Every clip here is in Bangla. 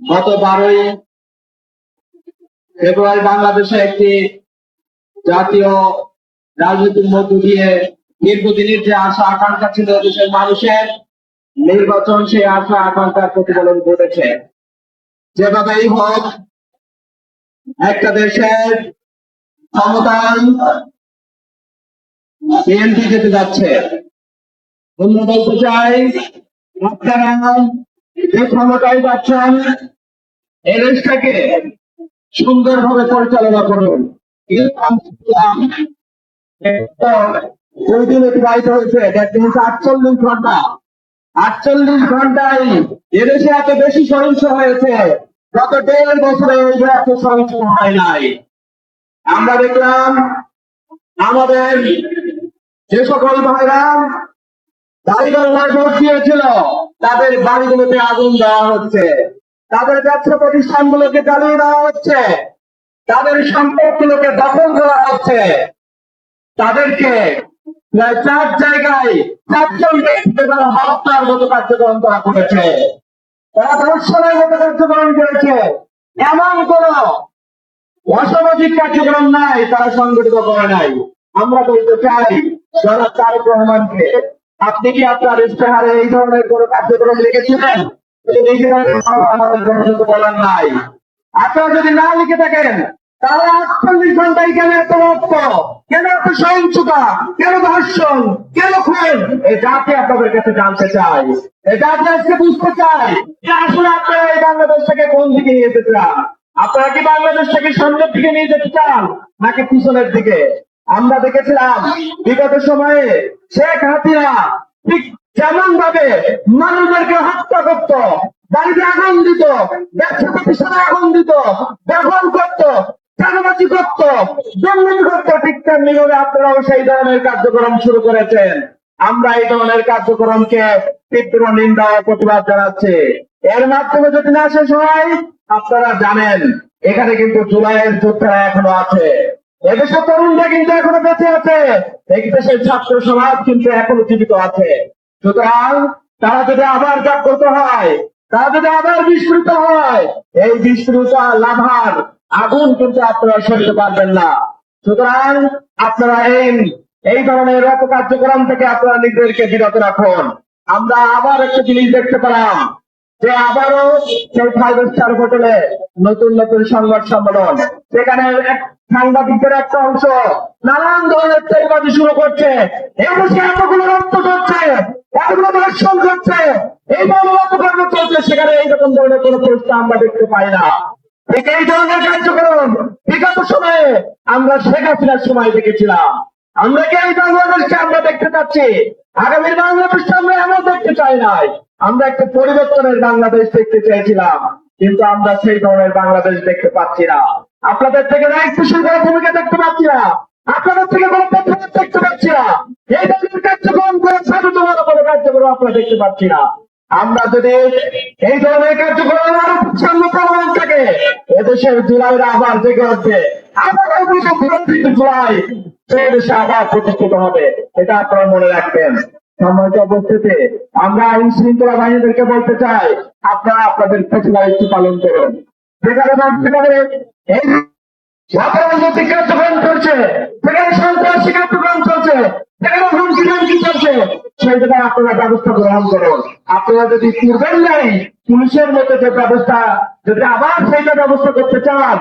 গত বারোই ফেব্রুয়ারি বাংলাদেশে একটি জাতীয় রাজনীতির মধ্য দিয়ে দীর্ঘদিনের যে আশা, আকাঙ্ক্ষা ছিল দেশের মানুষের, নির্বাচন সেই আশা, আকাঙ্ক্ষার প্রতিফলন ঘটেছে। যেভাবেই হোক, একটা দেশের ক্ষমতায় বিএনপি যেতে যাচ্ছে। অন্য বলতে চাই আপনারা যে ক্ষমতায় সুন্দরভাবে পরিচালনা করুন। আটচল্লিশ ঘণ্টা। আটচল্লিশ ঘন্টায় এত বেশি হয়েছে, গত দেড় বছরে এত হয় নাই। আমরা দেখলাম, আমাদের যে সকল ভাইরা তাদের বাড়িগুলোতে আগুন দেওয়া হচ্ছে। তাদের ব্যবসা দেওয়া হচ্ছে। তাদের দখল করা হচ্ছে। তাদেরকে চার জায়গায় চারজন হত্যার মতো কার্যক্রম করা করেছে। তারা ধর্ষণের মতো কার্যক্রম করেছে। এমন কোন অসামাজিক কার্যক্রম নাই, তারা সংগঠিত করে নাই। আমরা বলতে চাই তারেক রহমানকে আপনি কি আপনার ইস্তেহারে এই ধরনের কোন কার্যক্রম লিখেছিলেন? আমাদের বলার নাই। আপনারা যদি না লিখে থাকেন, তাহলে আটচল্লিশ ঘন্টায় কেন এত রক্ত। কেন এত সহিংসতা? কেন ধর্ষণ? কেন খুন? এই আপনাদের কাছে জানতে চাই এই জাতি আজকে বুঝতে চাই যে আসলে আপনারা এই বাংলাদেশটাকে কোন দিকে নিয়ে যেতে চান? আপনারা কি বাংলাদেশটাকে সামনের দিকে নিয়ে যেতে চান, নাকি পিছনের দিকে? আমরা দেখেছিলাম, বিগত সময়ে শেখ হাসিনা ঠিক যেমন ভাবে মানুষদেরকে হত্যা করত বাড়িতে আগুন দিত, ব্যবসা প্রতিষ্ঠানে আগুন দিত দখল করত, চাঁদাবাজি করত, দুর্নীতি করত, ঠিক তেমনি ভাবে আপনারাও সেই ধরনের কার্যক্রম শুরু করেছেন। আমরা এই ধরনের কার্যক্রমকে তীব্র নিন্দা প্রতিবাদ জানাচ্ছি। এর মাধ্যমে যদি না শেষ হয়, আপনারা জানেন, এখানে কিন্তু জুলাইয়ের যোদ্ধারা এখনও আছে। এদেশের তরুণরা কিন্তু এখনও বেঁচে আছে। এই দেশের ছাত্র সমাজ কিন্তু এখনও জীবিত আছে। সুতরাং তারা যদি আবার জাগ্রত হয়, তারা যদি আবার বিস্মৃত হয়, এই লাভার আগুন কিন্তু আপনারা সরতে পারবেন না। সুতরাং আপনারা এই এই ধরনের রত কার্যক্রম থেকে আপনারা নিজেদেরকে বিরত রাখুন। আমরা আবার একটা জিনিস দেখতে পেলাম, যে আবারও সেই ফাইভ স্টার হোটেলে নতুন নতুন সংবাদ সম্মেলন সেখানে এক সাংবাদিকদের একটা অংশ নানান ধরনের তেলবাজি শুরু করছে। এতগুলো রক্ত করছে এতগুলো দর্শন করছে এই চলছে, সেখানে এইরকম ধরনের আমরা দেখতে পাই না। এই ধরনের কার্যক্রম বিগত সময়ে আমরা শেখ হাসিনার সময় দেখেছিলাম। আমরা কি এই বাংলাদেশকে আমরা দেখতে চাচ্ছি আগামী বাংলাদেশকে আমরা এমন দেখতে চাই নাই। আমরা একটা পরিবর্তনের বাংলাদেশ দেখতে চেয়েছিলাম, কিন্তু আমরা সেই ধরনের বাংলাদেশ দেখতে পাচ্ছি না। আপনাদের থেকে কোনো ভূমিকা দেখতে পাচ্ছি না। আপনাদের থেকে কোনো প্রতিবাদ দেখতে পাচ্ছি না। এই ধরনের কার্যক্রম করে সাধুতমার কোনো কার্যক্রম আমরা দেখতে পাচ্ছি না। আমরা যদি এই ধরনের কার্যক্রম আরও সামনে প্রমাণ থাকে, এদেশের জুলাইরা আবার জেগে উঠবে। আবার জুলাই, সেই দেশে আবার প্রতিষ্ঠিত হবে। এটা আপনারা মনে রাখবেন। সম্মানিত উপস্থিতি, আমরা আইন শৃঙ্খলা বাহিনীদেরকে বলতে চাই, আপনারা আপনাদের পেছনারিত্ব পালন করুন। সেখানে সেখানে এই রাজনৈতিক কার্যক্রম চলছে সেখানে সন্ত্রাসী কার্যক্রম চলছে সেখানে হুমকি হুমকি চলছে সেই জায়গায় আপনারা ব্যবস্থা গ্রহণ আপনারা যদি ব্যবস্থা যদি আবার ব্যবস্থা করতে চান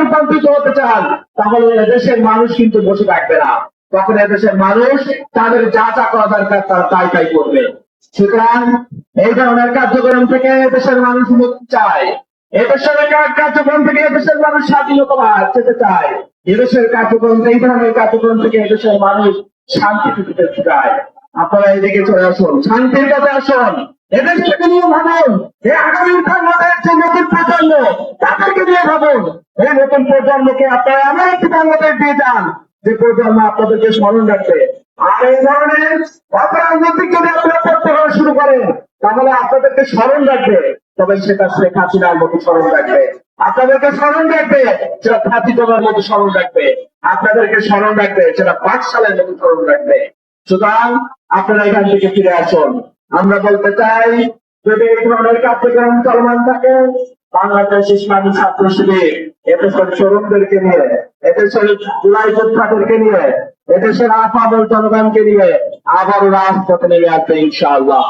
রূপান্তরিত হতে চান তাহলে এদেশের মানুষ কিন্তু বসে থাকবে না তখন এদেশের মানুষ তাদের যা যা করা দরকার তারা তাই তাই করবে। সুতরাং এই ধরনের কার্যক্রম থেকে দেশের মানুষ মুক্তি চায়। এদেশের কার্যক্রম থেকে এদেশের মানুষ স্বাধীনতা পেতে চায়। এদেশের কার্যক্রম এই ধরনের কার্যক্রম থেকে এদেশের মানুষ শান্তি পেতে চায়। আপনারা এইদিকে চলে আসুন। শান্তির কাছে আসুন। এদের থেকে নিয়ে ভাবুন। এই আগামী বাংলাদেশ যে নতুন প্রজন্ম, তাদেরকে নিয়ে ভাবুন। এই নতুন প্রজন্মকে আপনারা এমন একটি বাংলাদেশ দিয়ে যান, যে প্রজন্ম আপনাদেরকে স্মরণ রাখবে। আর এই ধরনের অপরাজনৈতিক যদি আপনারা করতে করা শুরু করেন, তাহলে আপনাদেরকে স্মরণ রাখবে। তবে সেটা শেখ হাসিনার মতো স্মরণ রাখবে। আপনাদেরকে স্মরণ রাখবে, সেটা ফাঁসি তোলার মতো স্মরণ রাখবে। আপনাদেরকে স্মরণ রাখবে, সেটা পাঁচ সালের মতো স্মরণ রাখবে। সুতরাং আপনারা এখান থেকে ফিরে আসুন। আমরা বলতে চাই, যদি এই ধরনের কার্যক্রম চলমান থাকে বাংলাদেশ ইসলামী নিয়ে এদেশের জুলাই জনগণকে নিয়ে আবারও রাজপথে নেমে আসবে ইনশাআল্লাহ।